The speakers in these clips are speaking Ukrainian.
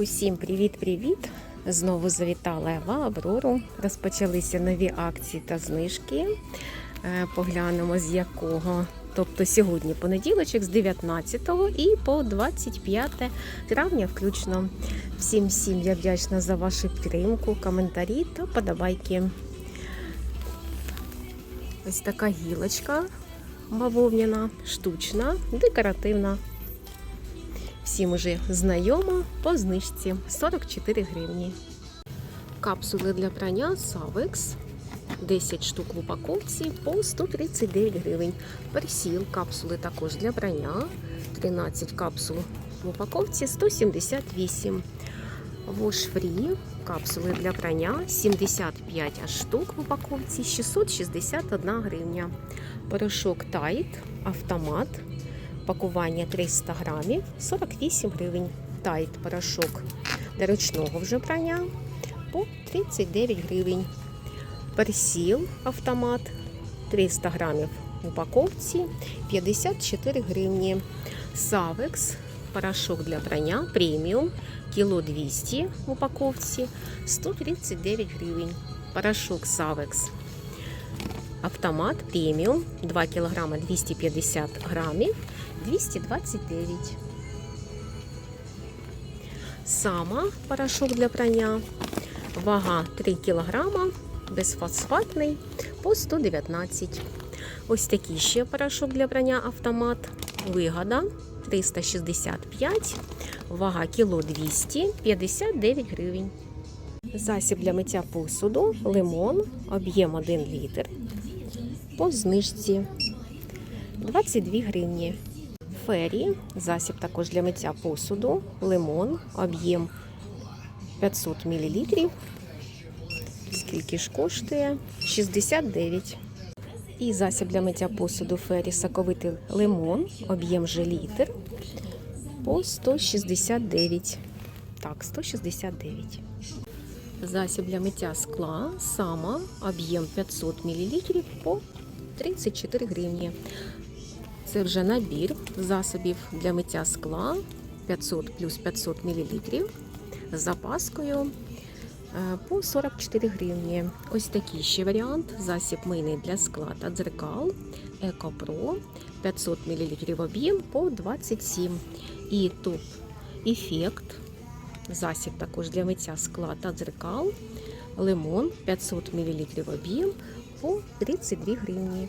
Усім привіт-привіт! Знову завітала в Аврору. Розпочалися нові акції та знижки. Е, Поглянемо з якого. Тобто сьогодні понеділочок з 19 і по 25 травня включно. Всім всім я вдячна за вашу підтримку, коментарі та подобайки. Ось така гілочка бавовняна, штучна, декоративна. Всім уже знайомо по знижці 44 гривні. Капсули для прання Savex 10 штук в упаковці по 139 гривень. Персіл капсули також для прання 13 капсул в упаковці 178. Wash Free капсули для прання 75 штук в упаковці 661 гривня. Порошок Tide автомат Пакування 300 грамів 48 гривень. Тайт порошок для ручного вже прання по 39 гривень. Персіл автомат 300 грамів в упаковці 54 гривні. Савекс порошок для прання преміум кіло 200 в упаковці 139 гривень. Порошок Савекс Автомат преміум 2 кг 250 грамів 229. Сама порошок для прання. Вага 3 кг, безфосфатний по 119. Ось такий ще порошок для прання автомат. Вигода 365, вага кіло 259 гривень. Засіб для миття посуду, лимон, об'єм 1 літр. По знижці 22 гривні. Фері, засіб також для миття посуду, лимон, об'єм 500 мл. Скільки ж коштує? 69. І засіб для миття посуду Фері соковитий лимон, об'єм же літр по 169. Так, 169. Засіб для миття скла, сама, об'єм 500 мл по 34 гривні. Це вже набір засобів для миття скла 500 плюс 500 мл з запаскою е, по 44 гривні. Ось такий ще варіант. Засіб мийний для скла та дзеркал Екопро 500 мл об'єм по 27. І топ ефект. Засіб також для миття скла та дзеркал. Лимон 500 мл об'єм по 32 гривні.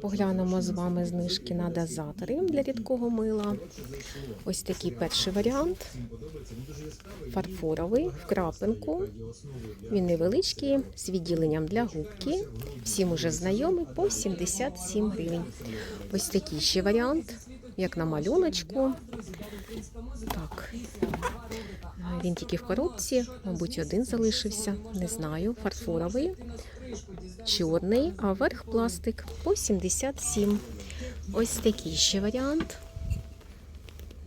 Поглянемо з вами знижки на дозатори для рідкого мила. Ось такий перший варіант. Фарфоровий в крапинку. Він невеличкий, з відділенням для губки. Всім уже знайомий по 77 гривень. Ось такий ще варіант, як на малюночку. Так. Він тільки в коробці, мабуть, один залишився. Не знаю. Фарфоровий чорний, а верх пластик по 77. Ось такий ще варіант.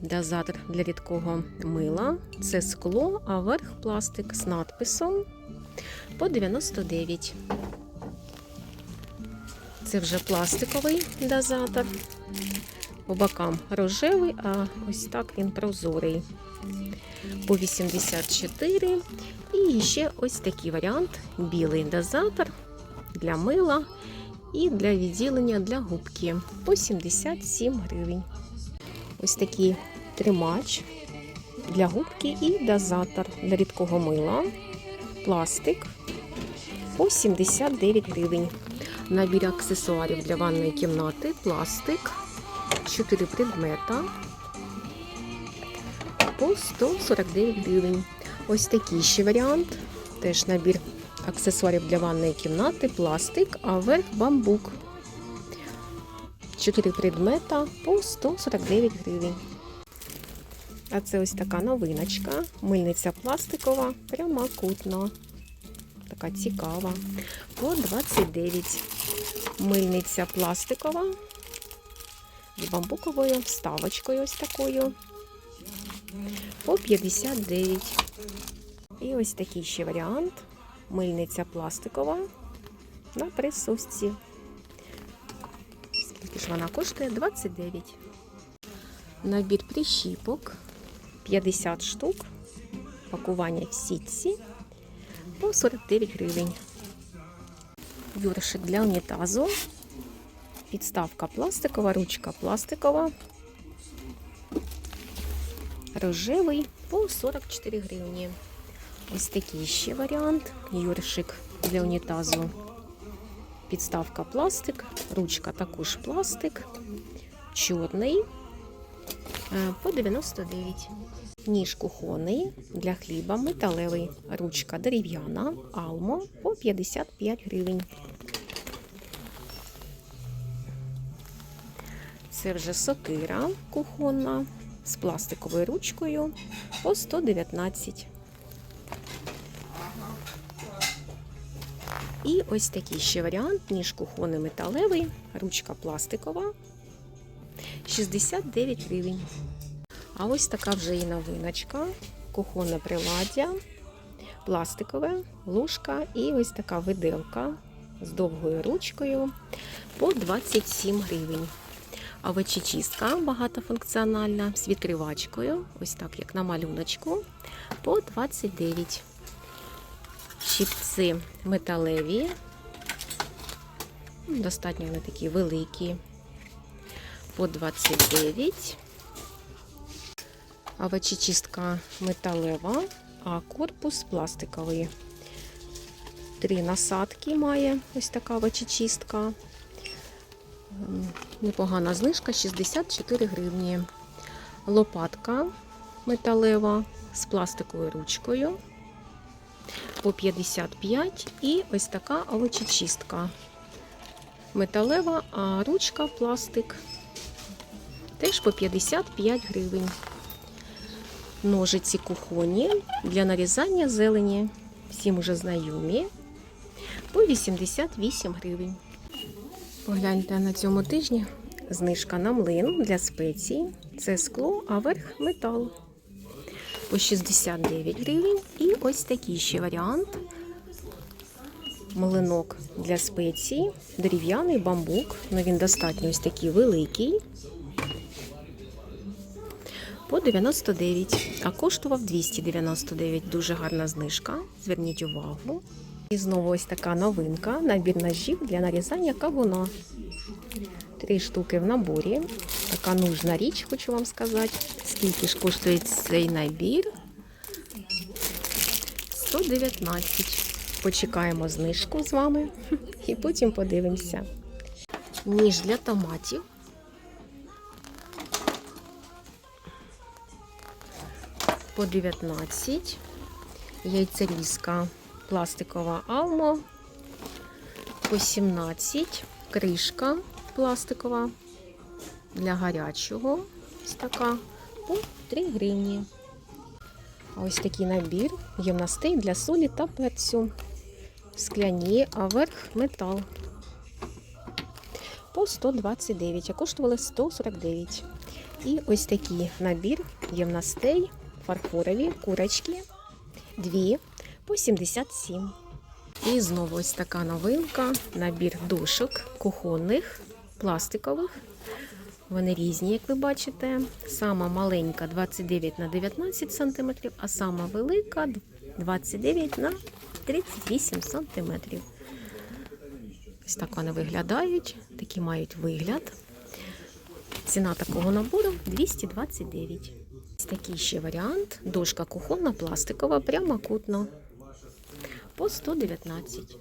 Дозатор для рідкого мила. Це скло, а верх пластик з надписом по 99. Це вже пластиковий дозатор. По бокам рожевий, а ось так він прозорий. По 84. І ще ось такий варіант: білий дозатор для мила і для відділення для губки по 77 гривень. Ось такий тримач для губки і дозатор для рідкого мила. Пластик по 79 гривень. Набір аксесуарів для ванної кімнати, пластик, 4 предмета по 149 гривень. Ось такий ще варіант. Теж набір аксесуарів для ванної кімнати, пластик, а верх бамбук. 4 предмета по 149 гривень. А це ось така новиночка. Мильниця пластикова, прямокутна. Така цікава. По 29. Мильниця пластикова. З бамбуковою вставочкою ось такою. По 59. І ось такий ще варіант. Мильниця пластикова на присосці. Скільки ж вона коштує? 29. Набір прищіпок 50 штук Пакування в сітці по 49 гривень. Юршик для унітазу. Підставка пластикова, ручка пластикова. Рожевий по 44 гривні. Ось такий ще варіант. Юршик для унітазу. Підставка пластик, ручка також пластик. Чорний е, по 99. Ніж кухонний для хліба, металевий. Ручка дерев'яна, алмо по 55 гривень. Це вже сокира кухонна з пластиковою ручкою по 119. І ось такий ще варіант, ніж кухонний металевий, ручка пластикова 69 гривень. А ось така вже і новиночка, кухонне приладдя, пластикове, ложка і ось така виделка з довгою ручкою по 27 гривень. А Овочечистка багатофункціональна з відкривачкою, ось так як на малюночку, по 29. Щипці металеві, достатньо вони такі великі, по 29. Овочечистка металева, а корпус пластиковий. Три насадки має ось така овочечистка. Ем, Непогана знижка 64 гривні. Лопатка металева з пластиковою ручкою по 55 і ось така овочечистка. Металева, а ручка пластик теж по 55 гривень. Ножиці кухонні для нарізання зелені. Всім уже знайомі. По 88 гривень. Погляньте на цьому тижні знижка на млин для спецій. Це скло, а верх метал. По 69 гривень. І ось такий ще варіант. Млинок для спецій, дерев'яний бамбук. Ну він достатньо ось такий великий. По 99, а коштував 299. Дуже гарна знижка. Зверніть увагу. І знову ось така новинка. Набір ножів для нарізання кавуна. Три штуки в наборі. Така нужна річ, хочу вам сказати. Скільки ж коштує цей набір? 119. Почекаємо знижку з вами і потім подивимося. Ніж для томатів. По 19. Яйцерізка пластикова алмо. По 17. Кришка пластикова для гарячого. Ось така по 3 гривні. Ось такий набір ємностей для солі та перцю. Скляні, а верх метал. По 129, а коштували 149. І ось такий набір ємностей, фарфорові, курочки. Дві по 77. І знову ось така новинка. Набір душок кухонних, пластикових. Вони різні, як ви бачите. Сама маленька 29 на 19 см, а сама велика 29 на 38 см. Ось так вони виглядають, такі мають вигляд. Ціна такого набору 229. Ось такий ще варіант. Дошка кухонна, пластикова, прямокутна. По 119.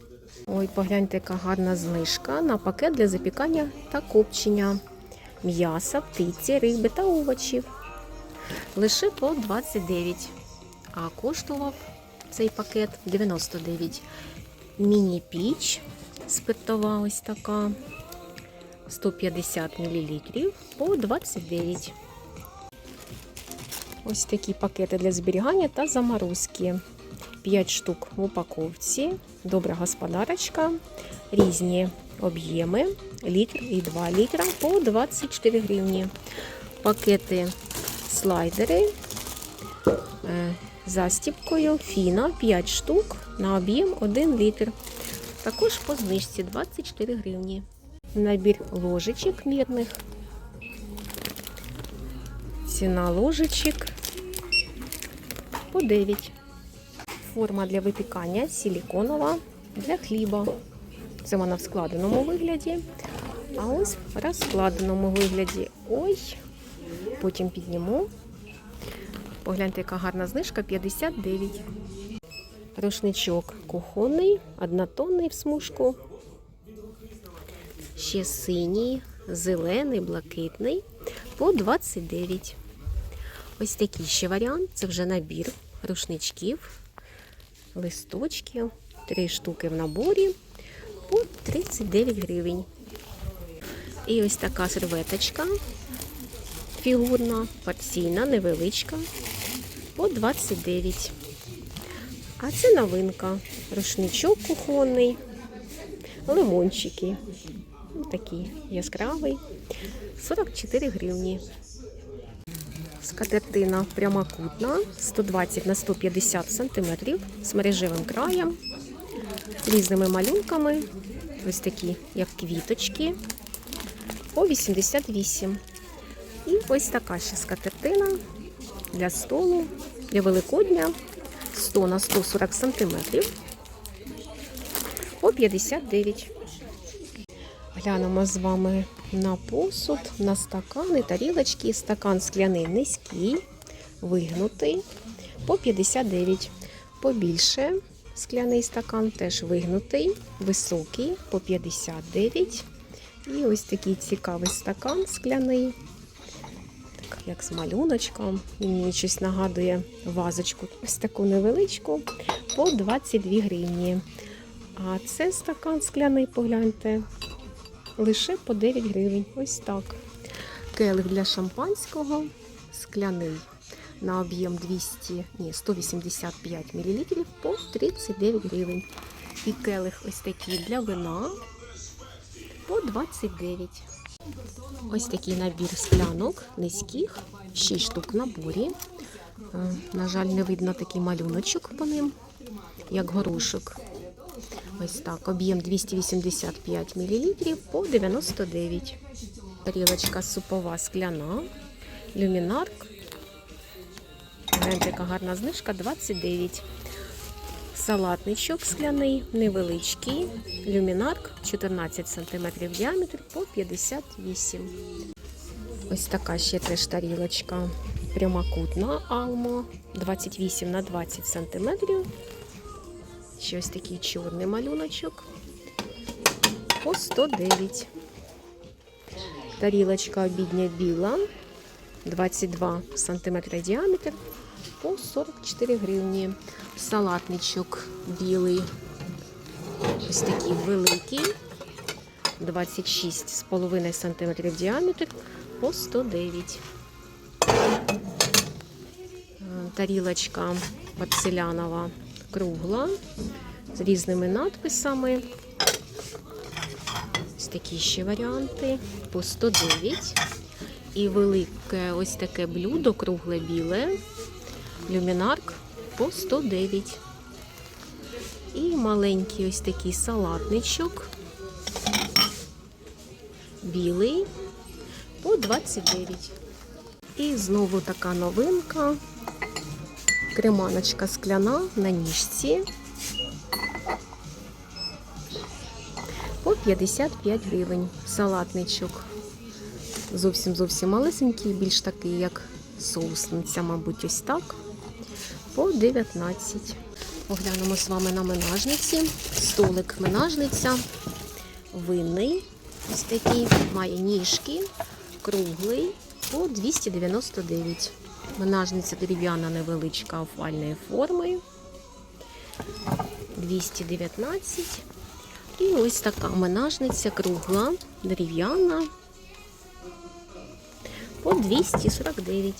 Ой, погляньте, яка гарна знижка на пакет для запікання та копчення м'яса, птиці, риби та овочів. Лише по 29. А коштував цей пакет 99. Міні-піч спиртова ось така. 150 мл по 29. Ось такі пакети для зберігання та заморозки. 5 штук в упаковці. Добра господарочка. Різні об'єми. Літр і 2 літра по 24 гривні. Пакети слайдери е, застіпкою фіна 5 штук на об'єм 1 літр. Також по знижці 24 гривні. Набір ложечок мірних. Ціна ложечок по 9. Форма для випікання силіконова для хліба. Це вона в складеному вигляді. А ось в розкладеному вигляді. Ой, потім підніму. Погляньте, яка гарна знижка 59. Рушничок кухонний, однотонний в смужку. Ще синій, зелений, блакитний по 29. Ось такий ще варіант. Це вже набір рушничків, листочків, три штуки в наборі по 39 гривень. І ось така серветочка фігурна, порційна, невеличка по 29. А це новинка. Рушничок кухонний, лимончики. Такий яскравий. 44 гривні. Скатертина прямокутна, 120 на 150 сантиметрів з мережевим краєм, різними малюнками. Ось такі, як квіточки, по 88. І ось така ще скатертина для столу, для Великодня 100 на 140 сантиметрів по 59. Глянемо з вами на посуд, на стакани, тарілочки. Стакан скляний низький, вигнутий по 59. Побільше скляний стакан теж вигнутий, високий по 59. І ось такий цікавий стакан скляний, так як з малюночком. Мені щось нагадує вазочку, ось таку невеличку, по 22 гривні. А це стакан скляний, погляньте, лише по 9 гривень. Ось так. Келих для шампанського скляний на об'єм 200, ні, 185 мл по 39 гривень. І келих ось такий для вина по 29. Ось такий набір склянок низьких, 6 штук в наборі. Е, На жаль, не видно такий малюночок по ним, як горошок. Ось так, об'єм 285 мл по 99. Тарілочка супова скляна, люмінарк. Гляньте, яка гарна знижка 29. Салатничок скляний, невеличкий, люмінарк 14 см діаметр по 58. Ось така ще теж тарілочка прямокутна алмо 28 на 20 см. Ще ось такий чорний малюночок. По 109. Тарілочка обідня біла. 22 см діаметр. По 44 гривні. Салатничок білий, ось такий великий, 26,5 см діаметр. По 109. Е, Тарілочка порцелянова кругла з різними надписами. Ось такі ще варіанти по 109. І велике ось таке блюдо, кругле біле, люмінарк по 109. І маленький ось такий салатничок, білий по 29. І знову така новинка. Креманочка скляна на ніжці по 55 гривень. Салатничок зовсім зовсім малесенький, більш такий, як соусниця, мабуть, ось так. По 19. Поглянемо з вами на менажниці. Столик менажниця. Винний. Ось такий, має ніжки, круглий по 299. Менажниця дерев'яна невеличка овальної форми. 219. І ось така менажниця кругла, дерев'яна по 249.